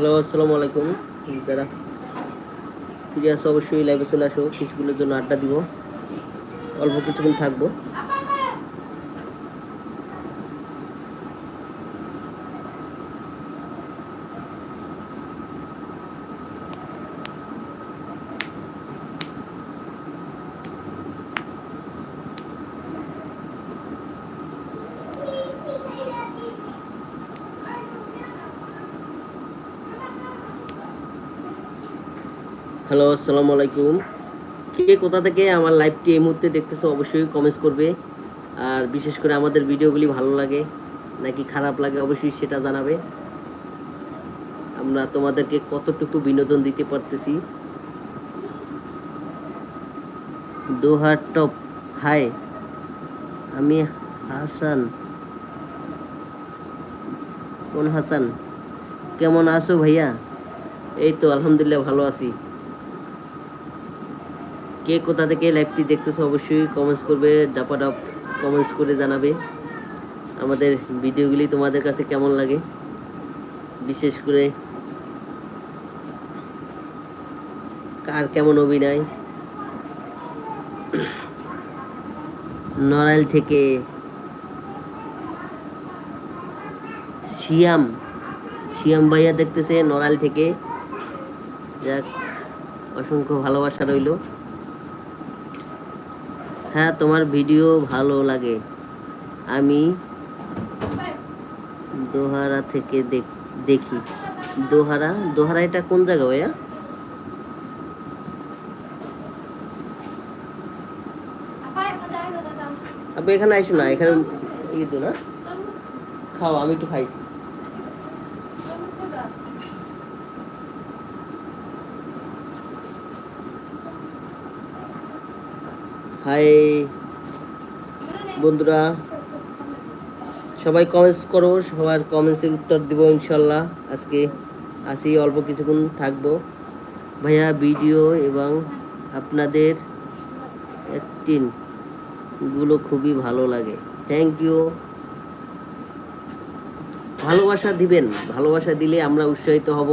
Hello আসসালামু আলাইকুম। যারা ফিরে আসো, অবশ্যই লাইভে চলে আসো। কিছুগুলোর জন্য আড্ডা দিব। অল্প কিছুক্ষণ থাকব। হ্যালো, আসসালামু আলাইকুম। কে কোথা থেকে আমার লাইভটি এই মুহূর্তে দেখতেছো অবশ্যই কমেন্টস করবে। আর বিশেষ করে আমাদের ভিডিওগুলি ভালো লাগে, নাকি খারাপ লাগে অবশ্যই সেটা জানাবে। আমরা তোমাদেরকে কতটুকু বিনোদন দিতে পারতেছি। দোহার টপ হাই আমি হাসান। কোন হাসান? কেমন আছো ভাইয়া? এই তো, আলহামদুলিল্লাহ ভালো আছি। কে কোথা থেকে লাইভটি দেখতেছো অবশ্যই কমেন্টস করবে, ডাপাডাপ কমেন্টস করে জানাবে। আমাদের ভিডিওগুলি তোমাদের কাছে কেমন লাগে? বিশেষ করে কার কেমন অভিনয়? নড়াইল থেকে শিয়াম শিয়াম ভাইয়া দেখতেছে নড়াইল থেকে। যাক, অসংখ্য ভালোবাসা রইল। হ্যাঁ তোমার ভিডিও ভালো লাগে। আমি দোহারা থেকে দেখ- দোহারা? দোহারা এটা কোন জায়গা ভাইয়া? আপনি এখানে আইসো না এখানে ইয়ে না। খাও আমি একটু খাইছি। হাই, বন্ধুরা। সবাই কমেন্টস করো, সবার কমেন্টসের উত্তর দিব ইনশাল্লাহ। আজকে আসি, অল্প কিছুক্ষণ থাকব। ভাইয়া ভিডিও এবং আপনাদেরগুলো খুবই ভালো লাগে। থ্যাংক ইউ ভালোবাসা দিবেন, ভালোবাসা দিলে আমরা উৎসাহিত হব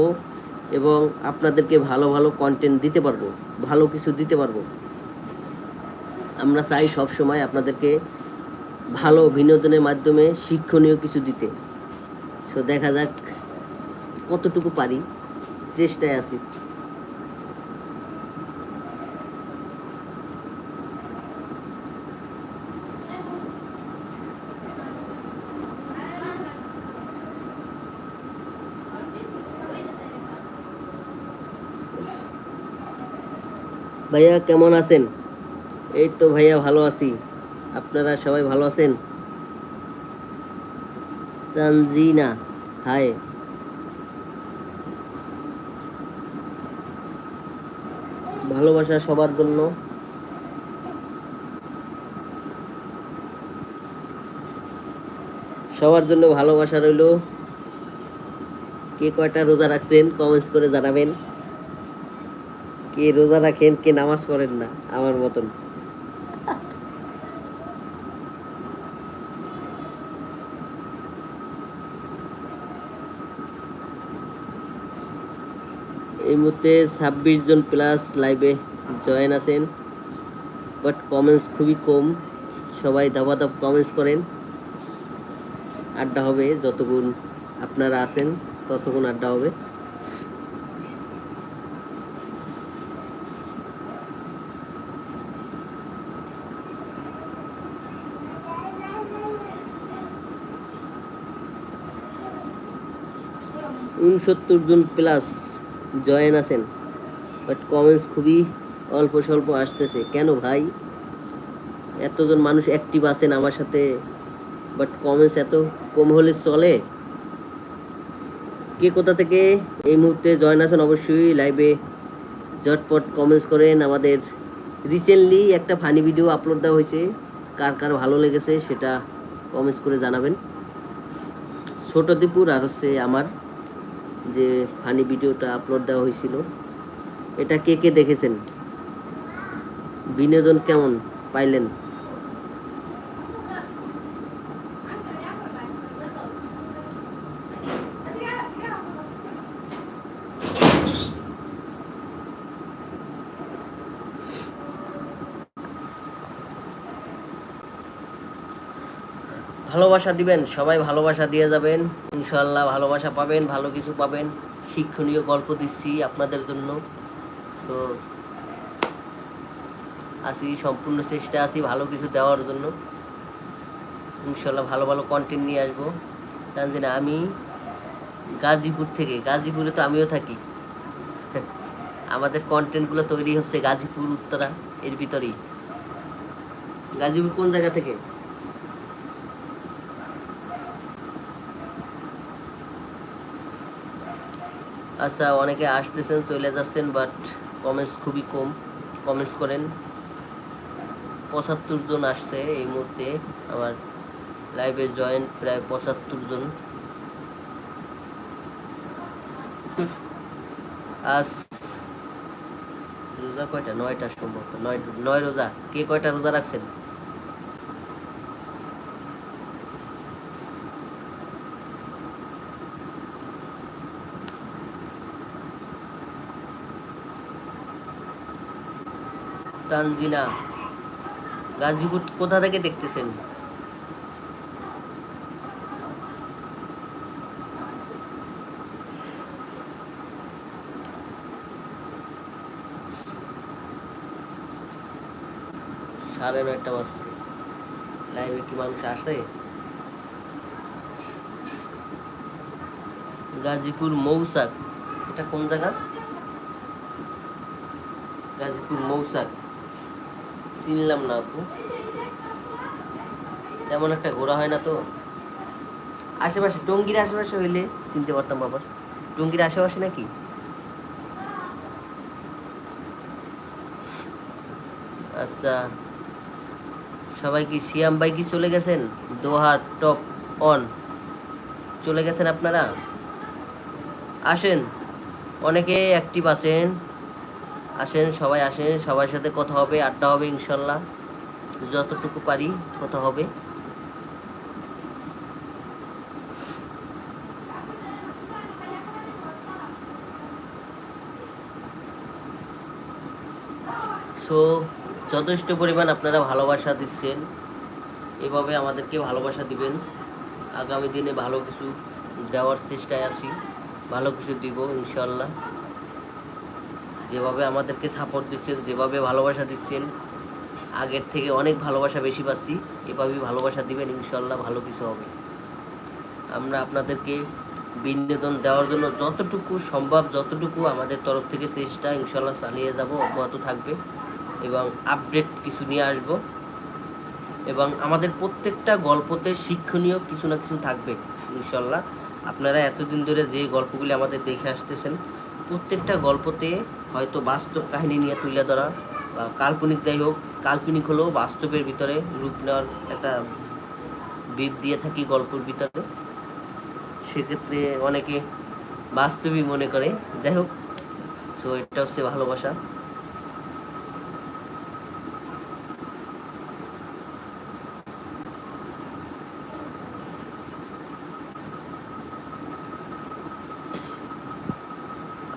এবং আপনাদেরকে ভালো ভালো কন্টেন্ট দিতে পারব, ভালো কিছু দিতে পারব। আমরা চাই সব সময় আপনাদেরকে ভালো বিনোদনের মাধ্যমে শিক্ষণীয় কিছু দিতে। সো দেখা যাক কতটুকু পারি। চেষ্টায় আছি। ভাইয়া, কেমন আছেন? এই তো ভাইয়া ভালো আছি। আপনারা সবাই ভালো আছেন? তানজিনা হাই ভালোবাসা সবার জন্য। সবার জন্য ভালোবাসা রইল। কে কয়টা রোজা রাখছেন কমেন্টস করে জানাবেন। কে রোজা রাখেন, কে নামাজ পড়েন না, আমার মতন। এই মুহূর্তে ছাব্বিশ জন প্লাস লাইভে জয়েন আছেন। বাট কমেন্টস খুবই কম। সবাই দাবাদাব কমেন্টস করেন। আড্ডা হবে যতক্ষণ আপনারা আছেন, ততক্ষণ আড্ডা হবে। উনসত্তর জন প্লাস জয়েন আছেন বাট কমেন্টস খুবই অল্প স্বল্প আসতেছে। কেন ভাই? এতজন মানুষ অ্যাক্টিভ আছেন আমার সাথে বাট কমেন্টস এত কম হলে চলে? কে কোথা থেকে এই মুহূর্তে জয়েন আছেন অবশ্যই লাইভে ঝটপট কমেন্টস করেন। আমাদের রিসেন্টলি একটা ফানি ভিডিও আপলোড দেওয়া হয়েছে, কার কার ভালো লেগেছে সেটা কমেন্টস করে জানাবেন। ছোট দীপুর আর হচ্ছে আমার। যে ফানি ভিডিওটা আপলোড দেওয়া হয়েছিল এটা কে কে দেখেছেন? বিনোদন কেমন পাইলেন? ভালোবাসা দিবেন, সবাই ভালোবাসা দিয়ে যাবেন ইনশাল্লাহ ভালোবাসা পাবেন, ভালো কিছু পাবেন। শিক্ষণীয় গল্প দিচ্ছি আপনাদের জন্য। সো আসি, সম্পূর্ণ চেষ্টা আছি ভালো কিছু দেওয়ার জন্য। ইনশাল্লাহ ভালো ভালো কন্টেন্ট নিয়ে আসব। তানজিনা আমি গাজীপুর থেকে, গাজীপুরে তো আমিও থাকি। আমাদের কন্টেন্টগুলো তৈরি হচ্ছে গাজীপুর, উত্তরা, এর ভিতরেই। গাজীপুর কোন জায়গা থেকে? আচ্ছা অনেকে আসতেছেন, চলে যাচ্ছেন বাট কমেন্টস খুবই কম। কমেন্টস করেন, পঁচাত্তর জন আসছে এই মুহূর্তে। আমার লাইভে জয়েন প্রায় পঁচাত্তর জন। আজ রোজা কয়টা? নয়টা সম্ভবত। নয় নয় রোজা। কে কয়টা রোজা রাখছেন? তানজিনা গাজীপুর কোথা থেকে দেখতেছেন? সাড়ে নয়টা বাজছে। লাইভে কি মানুষ আসে গাজীপুর মৌসাক। এটা কোন জায়গা? গাজীপুর মৌসাক। চিনলাম না আপু। তেমন একটা ঘোরা হয় না তো। আশেপাশে, টঙ্গির আশেপাশে হইলে চিনতে পারতাম বাবার টঙ্গির আশেপাশে নাকি? আচ্ছা। সবাই কি সিয়াম ভাই কি চলে গেছেন? Doha top on. চলে গেছেন আপনারা? আসেন। অনেকে অ্যাক্টিভ আছেন। আসেন, সবাই আসেন, সবার সাথে কথা হবে, আড্ডা হবে, ইনশাল্লাহ। যতটুকু পারি কথা হবে। সো যথেষ্ট পরিমাণ আপনারা ভালোবাসা দিচ্ছেন। এভাবে আমাদেরকে ভালোবাসা দিবেন। আগামী দিনে ভালো কিছু দেওয়ার চেষ্টায় আছি। ভালো কিছু দিব, ইনশাল্লাহ। যেভাবে আমাদেরকে সাপোর্ট দিচ্ছেন, যেভাবে ভালোবাসা দিচ্ছেন, আগের থেকে অনেক ভালোবাসা বেশি পাচ্ছি। এভাবেই ভালোবাসা দিবেন ইনশাল্লাহ ভালো কিছু হবে। আমরা আপনাদেরকে বিনোদন দেওয়ার জন্য যতটুকু সম্ভব, যতটুকু আমাদের তরফ থেকে চেষ্টা ইনশাল্লাহ চালিয়ে যাব, অব্যাহত থাকবে এবং আপডেট কিছু নিয়ে আসব। এবং আমাদের প্রত্যেকটা গল্পতে শিক্ষণীয় কিছু না কিছু থাকবে ইনশাল্লাহ আপনারা এতদিন ধরে যে গল্পগুলি আমাদের দেখে আসতেছেন প্রত্যেকটা গল্পতে হয়তো বাস্তব কাহিনী নিয়ে তুলে ধরা, বা কাল্পনিক যাই হোক, কাল্পনিক হলেও বাস্তবের ভিতরে রূপ নেওয়ার একটা বিপ দিয়ে থাকি গল্পের ভিতরে। সেক্ষেত্রে অনেকে বাস্তবই মনে করে। যাই হোক, তো এটা হচ্ছে ভালোবাসা।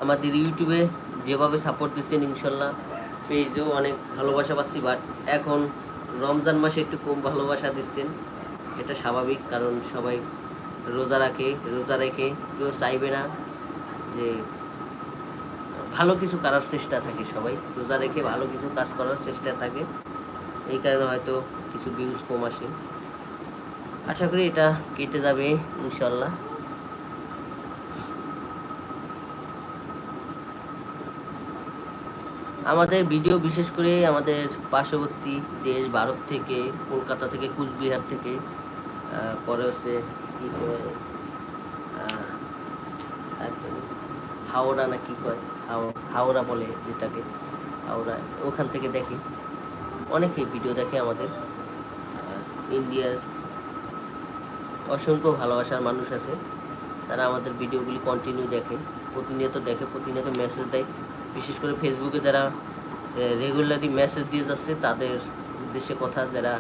আমাদের ইউটিউবে যেভাবে সাপোর্ট দিচ্ছেন ইনশাল্লাহ, পেজেও অনেক ভালোবাসা পাচ্ছি বাট এখন রমজান মাসে একটু কম ভালোবাসা দিচ্ছেন। এটা স্বাভাবিক, কারণ সবাই রোজা রাখে, রোজা রেখে কেউ চাইবে না যে ভালো কিছু করার চেষ্টা থাকে সবাই। রোজা রেখে ভালো কিছু কাজ করার চেষ্টা থাকে। এই কারণে হয়তো কিছু ভিউজ কম আসে। আশা করি এটা কেটে যাবে ইনশাল্লাহ। আমাদের ভিডিও বিশেষ করে আমাদের পার্শ্ববর্তী দেশ ভারত থেকে, কলকাতা থেকে, কুচবিহার থেকে পরে হচ্ছে কি হাওড়া না কি কয়, হাও- হাওড়া বলে যেটাকে, হাওড়া, ওখান থেকে দেখি। অনেকেই ভিডিও দেখে আমাদের। ইন্ডিয়ার অসংখ্য ভালোবাসার মানুষ আছে। তারা আমাদের ভিডিওগুলি কন্টিনিউ দেখে, প্রতিনিয়ত দেখে, প্রতিনিয়ত মেসেজ দেয়। বিশেষ করে ফেসবুকে যারা রেগুলারলি মেসেজ দিয়ে যাচ্ছে, তাদের উদ্দেশ্যে কথা, যারা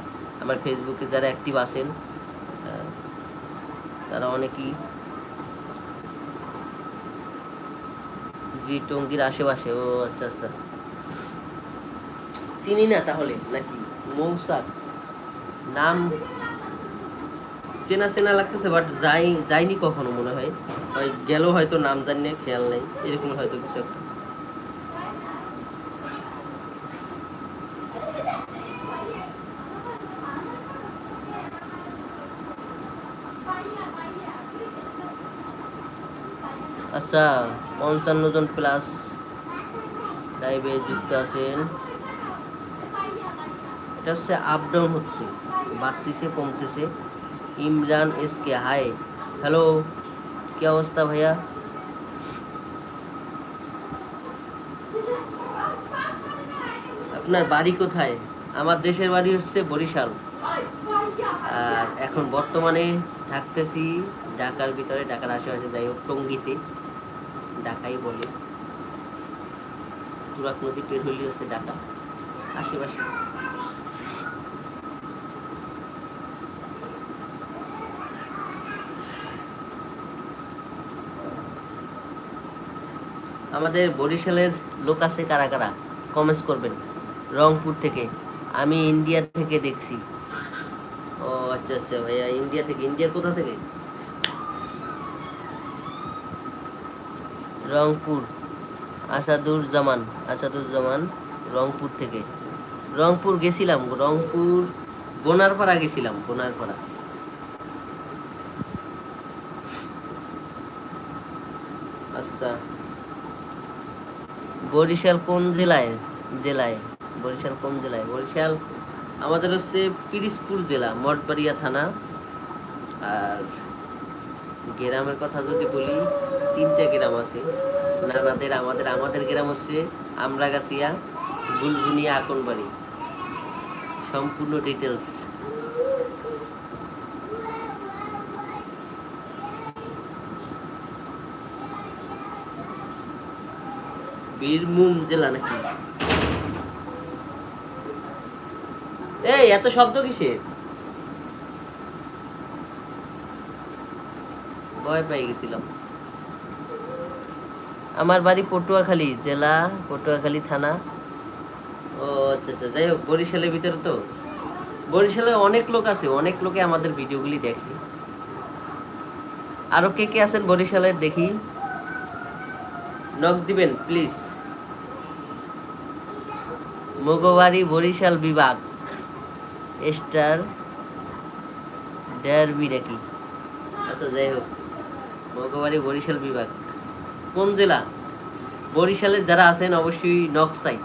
আমার ফেসবুকে যারা অ্যাক্টিভ আছেন তারা অনেকেই জি টঙ্গির আশেপাশে, ও আচ্ছা আচ্ছা। চিনি না তাহলে, নাকি? মৌসাক। নাম চেনা চেনা লাগতেছে বাট যাই, যাইনি কখনো মনে হয়। হয় গেল হয়তো নাম জানি খেয়াল নেই। এরকম হয়তো কিছু একটা। আচ্ছা পঞ্চান্ন জন প্লাস লাইভে যুক্ত আছেন। এটা হচ্ছে আপ ডাউন হচ্ছে, বাড়তেছে, কমতেছে। Imran S K hi hello কি অবস্থা ভাইয়া? আপনার বাড়ি কোথায়? আমার দেশের বাড়ি হচ্ছে বরিশাল। আর এখন বর্তমানে থাকতেছি ঢাকার ভিতরে, ঢাকার আশেপাশে, যাই হোক, টঙ্গিতে। ঢাকাই বলে। তুরাক নদী পের হইলে হচ্ছে ঢাকা, আশেপাশে। আমাদের বরিশালের লোক আছে কারা কারা? কমেন্টস করবেন। রংপুর থেকে। আমি ইন্ডিয়া থেকে দেখছি। ও আচ্ছা আচ্ছা ভাইয়া, ইন্ডিয়া থেকে। ইন্ডিয়ার কোথা থেকে? রংপুর আসাদুর জামান আসাদুর জামান রংপুর থেকে। রংপুর গেছিলাম, রংপুর বোনারপাড়া গেছিলাম বোনারপাড়া আচ্ছা। বরিশাল কোন জেলায়? জেলায়। বরিশাল কোন জেলায়? বরিশাল আমাদের হচ্ছে পিরিজপুর জেলা, মঠবাড়িয়া থানা। আর গ্রামের কথা যদি বলি, তিনটা গ্রাম আছে। নানাদের, আমাদের আমাদের গ্রাম হচ্ছে আমরাগাছিয়া বুলবুনিয়া আকনবাড়ি। সম্পূর্ণ ডিটেলস বীরভূম জেলা নাকি? এই, এত শব্দ কিসের? ভয় পেয়ে গেছিলাম। আমার বাড়ি পটুয়াখালী জেলা, পটুয়াখালী থানা। ও আচ্ছা আচ্ছা যাই হোক, বরিশালের ভিতরে তো। বরিশালে অনেক লোক আছে, অনেক লোকে আমাদের ভিডিওগুলি দেখে। আরও কে কে আছেন বরিশালের দেখি। নক দিবেন, প্লিজ। মগবাড়ি বরিশাল বিভাগ। স্টার, ডারবি নাকি? আচ্ছা যাই হোক। মগবাড়ি বরিশাল বিভাগ। কোন জেলা? বরিশালের যারা আছেন, অবশ্যই নকসাই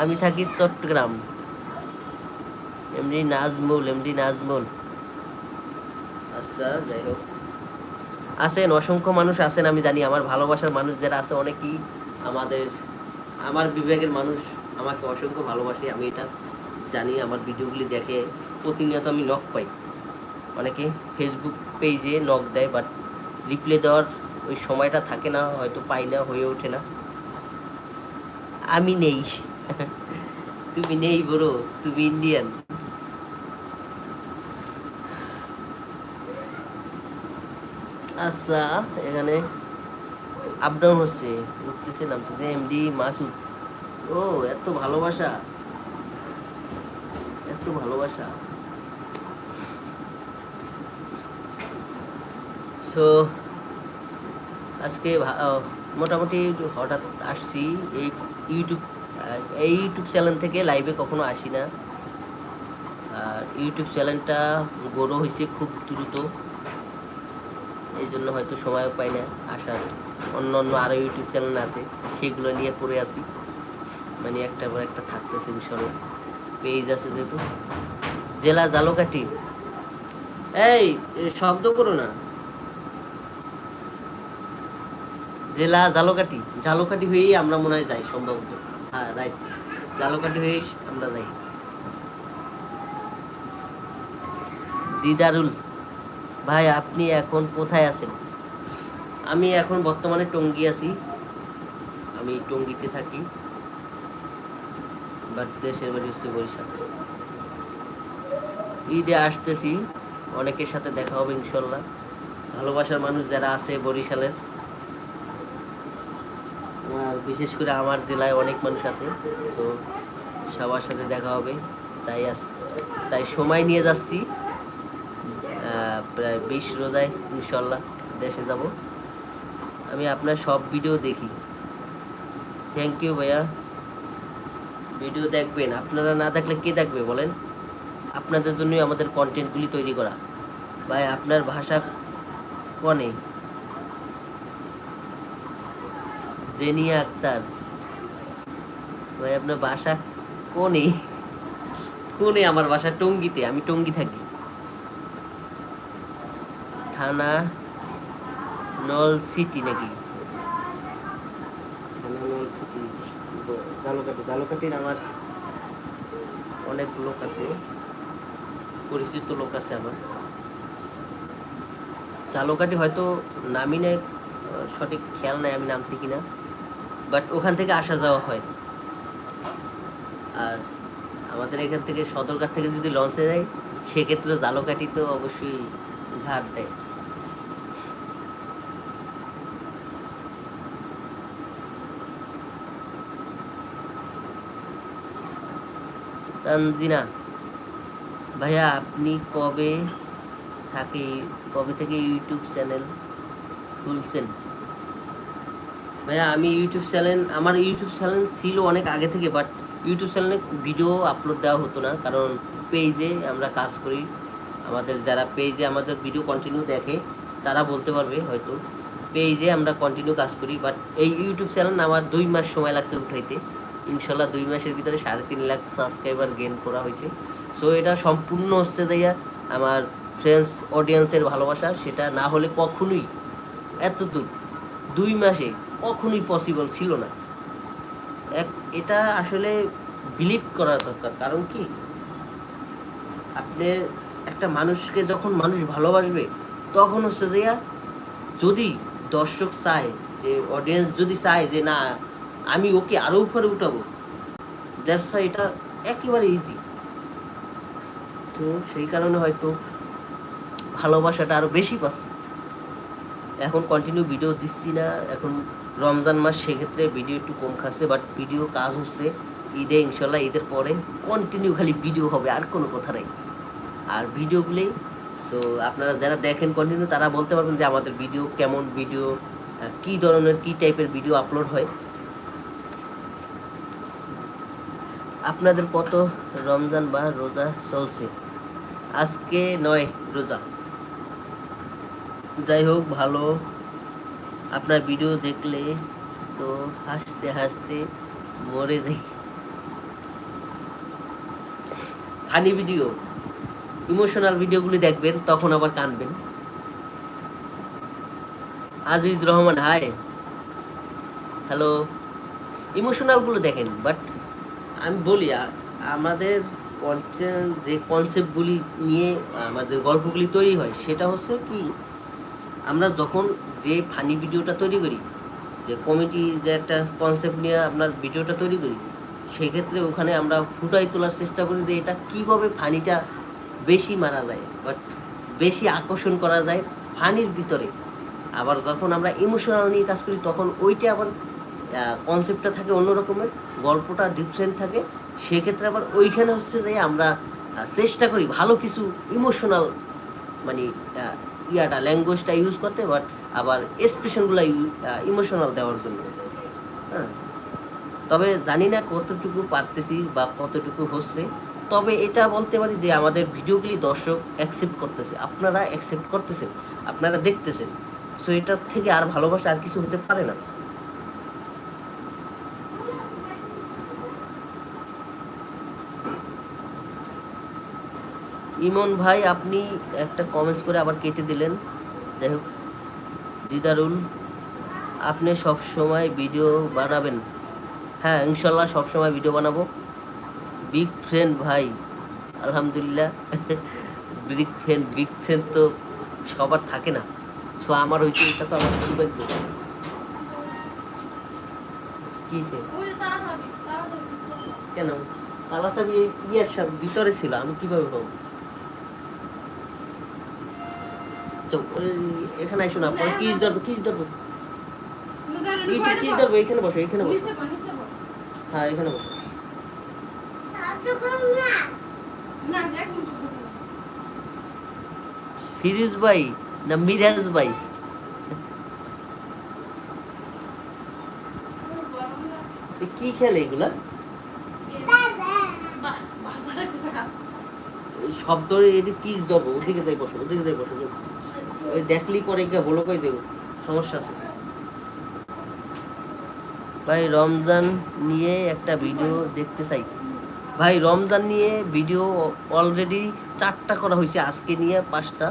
আমি থাকি Chittagong. MD Nazmul MD Nazmul. আচ্ছা যাই হোক। আছেন, অসংখ্য মানুষ আছেন, আমি জানি। আমার ভালোবাসার মানুষ যারা আছে, অনেকেই আমাদের, আমার বিভাগের মানুষ। আমাকে অসংখ্য ভালোবাসে, আমি এটা জানি। আমার ভিডিওগুলি দেখে প্রতিনিয়ত আমি নখ পাই। অনেকে ফেসবুক পেজে নক দেয় বাট রিপ্লাই দেওয়ার ওই সময়টা থাকে না, হয়তো পাই না, হয়ে ওঠে না। আমি নেই। তুমি নেই বড়, তুমি ইন্ডিয়ান আচ্ছা এখানে আপ ডাউন হচ্ছে, উঠতেছে, নামতেছে এমডি মাসুদ। ও, এত ভালোবাসা। এত ভালোবাসা। সো আজকে মোটামুটি হঠাৎ আসছি এই ইউটিউব এই ইউটিউব চ্যানেল থেকে লাইভে কখনো আসি না। আর ইউটিউব চ্যানেলটা গড়ো হয়েছে খুব দ্রুত। এই জন্য হয়তো সময় পাই না আসার। অন্য অন্য আরও ইউটিউব চ্যানেল আছে, সেগুলো নিয়ে পড়ে আসি মানে একটা পর একটা থাকতেছে মিশনে পেজ আছে যেহেতু। জেলা জালকাঠি এই শব্দ করো না। জেলা জালকাঠি। জালকাঠি হয়েই আমরা মনে হয় যাই সম্ভবত। হ্যাঁ রাইট জালকাঠি হয়েই আমরা যাই। দিদারুল, ভাই, আপনি এখন কোথায় আছেন? আমি এখন বর্তমানে টঙ্গি আছি। আমি টঙ্গিতে থাকি। বাট দেশের বাড়ি হচ্ছে বরিশাল। ঈদে আসতেছি। অনেকের সাথে দেখা হবে ইনশাল্লাহ। ভালোবাসার মানুষ যারা আছে বরিশালের বিশেষ করে আমার জেলায় অনেক মানুষ আছে সো সবার সাথে দেখা হবে। তাই আস তাই সময় নিয়ে যাচ্ছি। প্রায় বিশ রোজায় ইনশাল্লাহ দেশে যাব। আমি আপনার সব ভিডিও দেখি। থ্যাংক ইউ ভাইয়া। ভিডিও দেখবেন। আপনারা না দেখলে কে দেখবে, বলেন? আপনাদের জন্যই আমাদের কন্টেন্টগুলি তৈরি করা। ভাই, আপনার ভাষা কনে? জেনিয়া আক্তার। ভাই, আপনার বাসা কোনে? কোনে আমার বাসা? টঙ্গিতে, আমি টঙ্গি থাকি। থানা নল সিটি নাকি? থানা নল আমার অনেক লোক আছে। পরিচিত লোক আছে আমার। চালকাটি হয়তো নামি নেই সঠিক খেয়াল নাই আমি নামছি কিনা। বাট ওখান থেকে আসা যাওয়া হয়। আর আমাদের এখান থেকে সদরঘাট থেকে যদি লঞ্চে যাই সেক্ষেত্রে জালকাটি তো অবশ্যই ঘাট দেয়। তানজিনা, ভাইয়া আপনি কবে থাকে কবে থেকে ইউটিউব চ্যানেল খুলছেন? ভাইয়া, আমি ইউটিউব চ্যানেল আমার ইউটিউব চ্যানেল ছিল অনেক আগে থেকে বাট ইউটিউব চ্যানেলে ভিডিও আপলোড দেওয়া হতো না, কারণ পেজে আমরা কাজ করি। আমাদের যারা পেজে আমাদের ভিডিও কন্টিনিউ দেখে, তারা বলতে পারবে হয়তো। পেজে আমরা কন্টিনিউ কাজ করি বাট এই ইউটিউব চ্যানেল আমার দুই মাস সময় লাগছে উঠাইতে। ইনশাল্লাহ দুই মাসের ভিতরে সাড়ে তিন লাখ সাবস্ক্রাইবার গেন করা হয়েছে। সো এটা সম্পূর্ণ হচ্ছে যাইয়া আমার ফ্রেন্ডস অডিয়েন্সের ভালোবাসা, সেটা না হলে কখনোই এত দূর দুই মাসে কখনোই পসিবল ছিল না। এক, এটা আসলে বিলিভ করা দরকার। কারণ কি? আপনি একটা মানুষকে যখন মানুষ ভালোবাসবে, তখন হচ্ছে যে যদি দর্শক চায় যে অডিয়েন্স যদি চায় যে, না, আমি ওকে আরও উপরে উঠাবো দ্যাটস এটা একেবারে ইজি তো সেই কারণে হয়তো ভালোবাসাটা আরও বেশি পাচ্ছে। এখন কন্টিনিউ ভিডিও দিচ্ছি না। এখন রমজান মাস, সেক্ষেত্রে ভিডিও একটু কম খাচ্ছে বাট ভিডিও কাজ হচ্ছে ঈদে, ইনশাল্লাহ ঈদের পরে কন্টিনিউ খালি ভিডিও হবে, আর কোনো কথা নেই। আর ভিডিওগুলি সো আপনারা যারা দেখেন কন্টিনিউ তারা বলতে পারবেন যে আমাদের ভিডিও কেমন ভিডিও কী ধরনের, কী টাইপের ভিডিও আপলোড হয়। আপনাদের কত রমজান বা রোজা চলছে? আজকে নয়, রোজা। যাই হোক, ভালো। আপনার ভিডিও দেখলে তো হাসতে হাসতে মরে যাই। ফানি ভিডিও ইমোশনাল ভিডিওগুলি দেখবেন, তখন আবার কানবেন। আজিজ রহমান হাই হ্যালো ইমোশনালগুলো দেখেন বাট আমি বলি আমাদের যে কনসেপ্টগুলি নিয়ে আমাদের গল্পগুলি তৈরি হয়, সেটা হচ্ছে কি আমরা যখন যে ফানি ভিডিওটা তৈরি করি, যে কমেডি যে একটা কনসেপ্ট নিয়ে আপনার ভিডিওটা তৈরি করি, সেক্ষেত্রে ওখানে আমরা ফুটাই তোলার চেষ্টা করি যে এটা কীভাবে ফানিটা বেশি মারা যায় বাট বেশি আকর্ষণ করা যায় ফানির ভিতরে। আবার যখন আমরা ইমোশনাল নিয়ে কাজ করি, তখন ওইটা আবার কনসেপ্টটা থাকে অন্য রকমের, গল্পটা ডিফারেন্ট থাকে, সেক্ষেত্রে আবার ওইখানে হচ্ছে যে আমরা চেষ্টা করি ভালো কিছু ইমোশনাল মানে ইয়াটা ল্যাঙ্গুয়েজটা ইউজ করতে বাট আবার এক্সপ্রেশনগুলো ইমোশনাল দেওয়ার জন্য। হ্যাঁ? তবে জানি না কতটুকু পারতেছি বা কতটুকু হচ্ছে। তবে এটা বলতে পারি যে আমাদের ভিডিওগুলি দর্শক অ্যাকসেপ্ট করতেছে। আপনারা অ্যাকসেপ্ট করতেছেন, আপনারা দেখতেছেন। সো এটার থেকে আর ভালোবাসা আর কিছু হতে পারে না। ইমন ভাই আপনি একটা কমেন্টস করে আবার কেটে দিলেন। যাই হোক দিদারুল আপনি সব সময় ভিডিও বানাবেন। হ্যাঁ ইনশাল্লাহ সব সময় ভিডিও বানাবো। বিগ ফ্রেন্ড ভাই আলহামদুলিল্লাহ। বিগ ফ্রেন্ড বিগ ফ্রেন্ড তো সবার থাকে না। সো আমার হয়েছে এটা তো আমার সৌভাগ্য কিসে কেন? তালা চাবি ইয়ের সব ভিতরে ছিল আমি কীভাবে পাবো? এখানে আসো না কিস ধরবো কিস ধরবো। এইটা কিস ধরবো এখানে বসো এখানে বসো। হ্যাঁ এখানে বসো। ফিরিজ ভাই না মিরাজ ভাই? কি খেলে এগুলা? শব্দ এটি কিস ধরবো ওদিকে যাই বসো ওদিকে যাই বসো ওই দেখলি পরে গিয়ে বলো কই দেবো, সমস্যা আছে। ভাই, রমজান নিয়ে একটা ভিডিও দেখতে চাই। ভাই, রমজান নিয়ে ভিডিও অলরেডি চারটা করা হয়েছে, আজকে নিয়ে পাঁচটা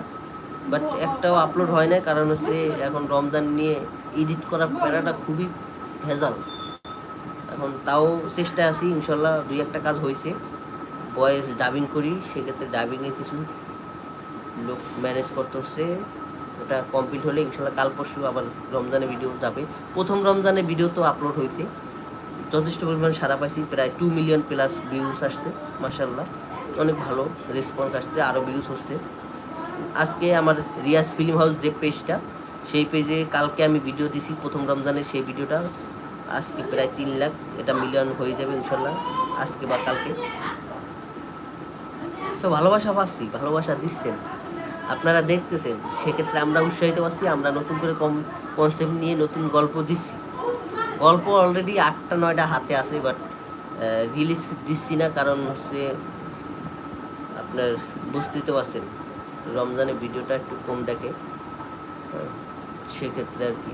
বাট একটাও আপলোড হয় না কারণ হচ্ছে এখন রমজান নিয়ে এডিট করা প্যারাটা খুবই ভেজাল। এখন তাও চেষ্টা আছি, ইনশাল্লাহ দুই একটা কাজ হয়েছে। ভয়েস ডাবিং করি, সেক্ষেত্রে ডাবিংয়ে কিছু লোক ম্যানেজ করতে হচ্ছে ওটা কমপ্লিট হলে ইনশাল্লাহ কাল পরশু আবার রমজানে ভিডিও যাবে। প্রথম রমজানে ভিডিও তো আপলোড হয়েছে। যথেষ্ট পরিমাণ সারা পাইছি, প্রায় টু মিলিয়ন প্লাস ভিউজ আসছে মাসাল্লাহ অনেক ভালো রেসপন্স আসছে আরও ভিউজ হচ্ছে। আজকে আমার রিয়াজ ফিল্ম হাউস যে পেজটা সেই পেজে কালকে আমি ভিডিও দিছি, প্রথম রমজানের সেই ভিডিওটা আজকে প্রায় তিন লাখ, এটা মিলিয়ন হয়ে যাবে ইনশাল্লাহ আজকে বা কালকে। তো ভালোবাসা পাচ্ছি, ভালোবাসা দিচ্ছেন। আপনারা দেখতেছেন সেক্ষেত্রে আমরা উৎসাহিত পাচ্ছি আমরা নতুন করে কম কনসেপ্ট নিয়ে নতুন গল্প দিচ্ছি। গল্প অলরেডি আটটা নয়টা হাতে আছে বাট রিলিজ দিচ্ছি না কারণ হচ্ছে আপনার বুঝতেই তো পারছেন রমজানে ভিডিওটা একটু কম দেখে। হ্যাঁ, সেক্ষেত্রে আর কি।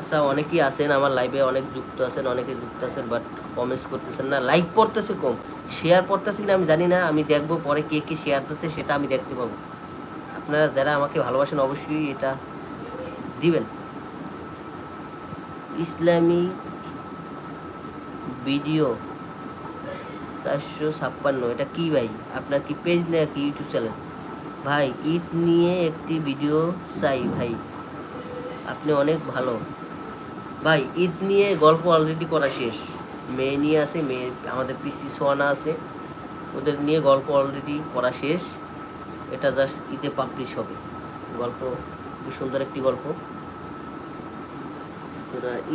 আচ্ছা অনেকেই আছেন আমার লাইভে অনেক যুক্ত আছেন অনেকে যুক্ত আছেন বাট কমেন্টস করতেছেন না লাইক পড়তেছে কম শেয়ার পড়তেছে কিনা আমি জানি না, আমি দেখব পরে কে কে শেয়ার দিচ্ছে, সেটা আমি দেখতে পাবো। আপনারা যারা আমাকে ভালোবাসেন অবশ্যই এটা দিবেন। ইসলামী ভিডিও চারশো ছাপ্পান্ন, এটা কি ভাই? আপনার কি পেজ না কি ইউটিউব চ্যানেল ভাই, ঈদ নিয়ে একটি ভিডিও চাই ভাই। আপনি অনেক ভালো। ভাই, ঈদ নিয়ে গল্প অলরেডি করা শেষ। মেয়ে নিয়ে আছে মেয়ে আমাদের পিসি সোয়ানা আছে ওদের নিয়ে গল্প অলরেডি করা শেষ। এটা জাস্ট ঈদে পাবলিশ হবে। গল্প, খুব সুন্দর একটি গল্প।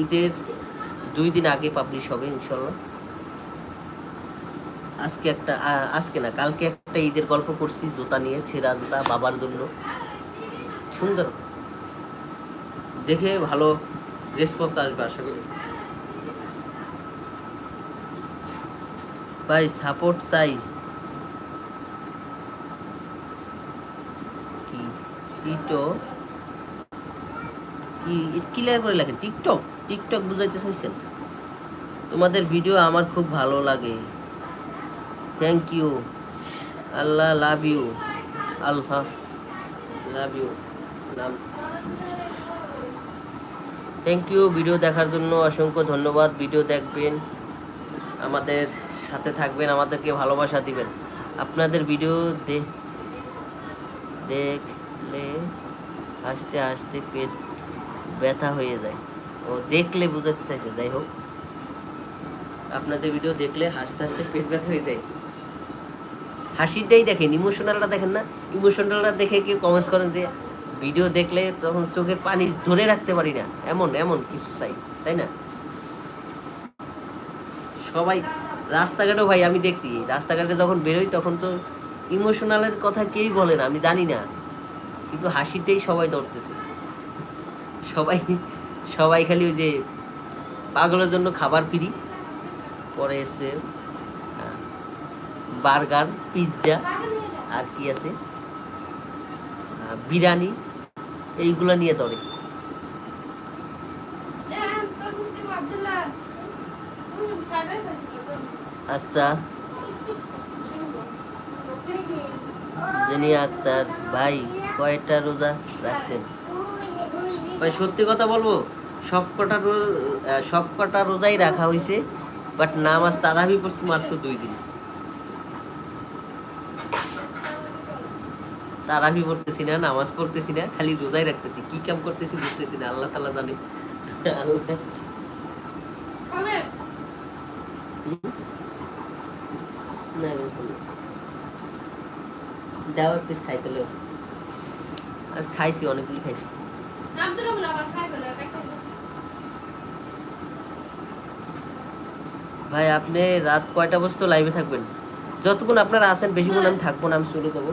ঈদের দুই দিন আগে পাবলিশ হবে ইনশাল্লাহ। আজকে একটা আজকে না, কালকে একটা ঈদের গল্প করছি, জুতা নিয়ে, ছেঁড়া জুতা, বাবার জন্য। সুন্দর। দেখে ভালো রেসপন্স আসবে আশা করি। ভাই সাপোর্ট চাই। কি? টিটো কি? ক্লিয়ার করে লেখেন, টিকটক? টিকটক বুঝাইতে চাইছেন? তোমাদের ভিডিও আমার খুব ভালো লাগে। Thank you Allah love you alpha love you নাম। থ্যাংক ইউ ভিডিও দেখার জন্য অসংখ্য ধন্যবাদ। ভিডিও দেখবেন। আমাদের সাথে থাকবেন, আমাদেরকে ভালোবাসা দিবেন। আপনাদের ভিডিও দেখলে হাসতে হাসতে পেট ব্যথা হয়ে যায়। ও দেখলে বুঝাতে চাইছে, যাই হোক। আপনাদের ভিডিও দেখলে হাসতে হাসতে পেট ব্যথা হয়ে যায়। হাসিটাই দেখেন ইমোশনালটা দেখেন না? ইমোশনালটা দেখে কেউ কমেন্টস করেন যে ভিডিও দেখলে তখন চোখের পানি ধরে রাখতে পারি না। এমন এমন কিছু চাই, তাই না? সবাই রাস্তাঘাটেও ভাই, আমি দেখছি, রাস্তাঘাটে যখন বেরোই তখন তো ইমোশনালের কথা কেউই বলে না, আমি জানি না। কিন্তু হাসিটাই সবাই ধরতেছে সবাই সবাই খালি ওই যে পাগলের জন্য খাবার ফিরি পরে এসছে বার্গার, পিৎজা আর কি আছে বিরিয়ানি, এইগুলো নিয়ে ধরে আচ্ছা। জেনিয়া আক্তার ভাই কয়টা রোজা রাখছেন? ভাই সত্যি কথা বলব সব কটা সব কটা রোজাই রাখা হয়েছে বাট নামাজ তারাবি পড়ছি মাত্র দুই দিন। তারাবি পড়তেছি না নামাজ পড়তেছি না খালি রোজাই রাখতেছি কি কাম করতেছি বুঝতেছি না আল্লাহ তালা জানে। আল্লাহ? না, এরকম দাও এক পিস খাইতে লো আজ খাইছি অনেকগুলি খাইছি। ভাই আপনি রাত কয়টা বস্তু লাইভে থাকবেন? যতক্ষণ আপনারা আসেন বেশিক্ষণ আমি থাকব না আমি চলে যাব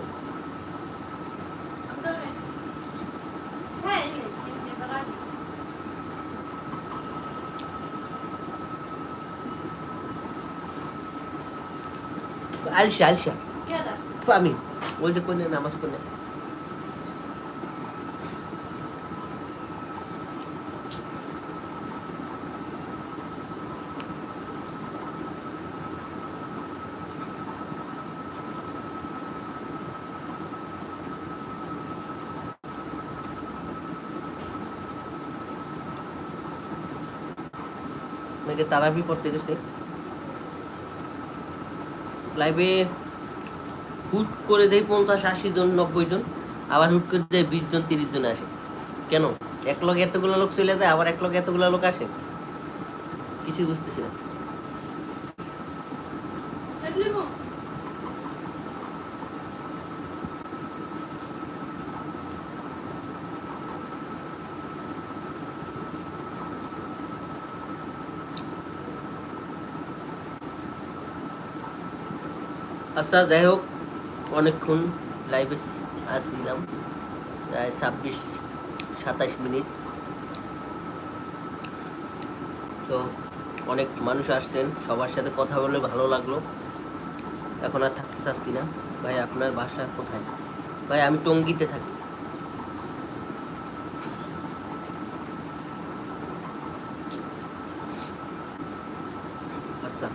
আলসা আলসা। আমি। ওই যে কোনে নামাজ কোনে নাকি তারাবি পড়তে গেছে? লাইভে হুট করে দেয় পঞ্চাশ, আশি জন, নব্বই জন, আবার হুট করে দেয় বিশ জন, তিরিশ জন আসে। কেন? এক লগে এতগুলো লোক চলে যায়, আবার এক লগে এতগুলো লোক আসে? কিছুই বুঝতেছি না। আচ্ছা যাই হোক, অনেকক্ষণ লাইভে আসছিলাম প্রায় ছাব্বিশ, সাতাশ মিনিট। তো অনেক মানুষ আসছেন, সবার সাথে কথা বলে ভালো লাগল। এখন আর থাকতে চাচ্ছি না। ভাই, আপনার বাসা কোথায়? ভাই, আমি টঙ্গিতে থাকি আচ্ছা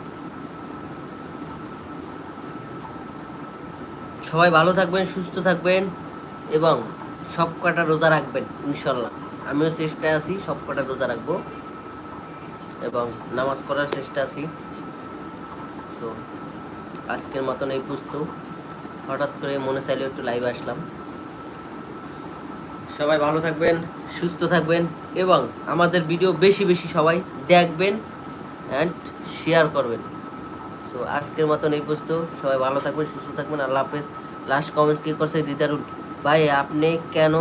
সবাই ভালো থাকবেন, সুস্থ থাকবেন এবং সব কটা রোজা রাখবেন ইনশাল্লাহ আমিও চেষ্টায় আছি, সব কটা রোজা রাখব এবং নামাজ পড়ার চেষ্টা আছি। তো আজকের মতন এই পুস্তক হঠাৎ করে মনে চাইলে একটু লাইভে আসলাম। সবাই ভালো থাকবেন, সুস্থ থাকবেন এবং আমাদের ভিডিও বেশি বেশি সবাই দেখবেন অ্যান্ড শেয়ার করবেন। তো আজকের মতন এই পুস্তক সবাই ভালো থাকবেন, সুস্থ থাকবেন। আল্লাহ হাফেজ। লাস্ট কমেন্টস কি করছে? দিদারুল ভাই, আপনি কেন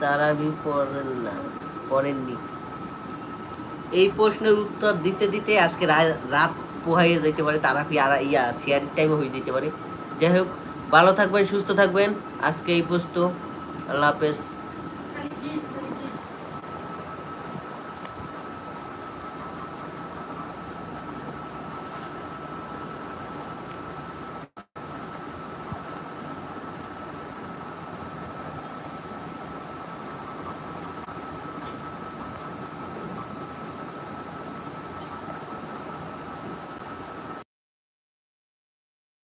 তারাবি পড়েন না? পড়েননি। এই প্রশ্নের উত্তর দিতে দিতে আজকে রাত পোহাইয়ে যেতে পারে তারাপি আর ইয়া শেয়ারের টাইমে হয়ে যেতে পারে। যাই হোক, ভালো থাকবেন, সুস্থ থাকবেন। আজকে এই পোস্ত আল্লাহ হাফেজ।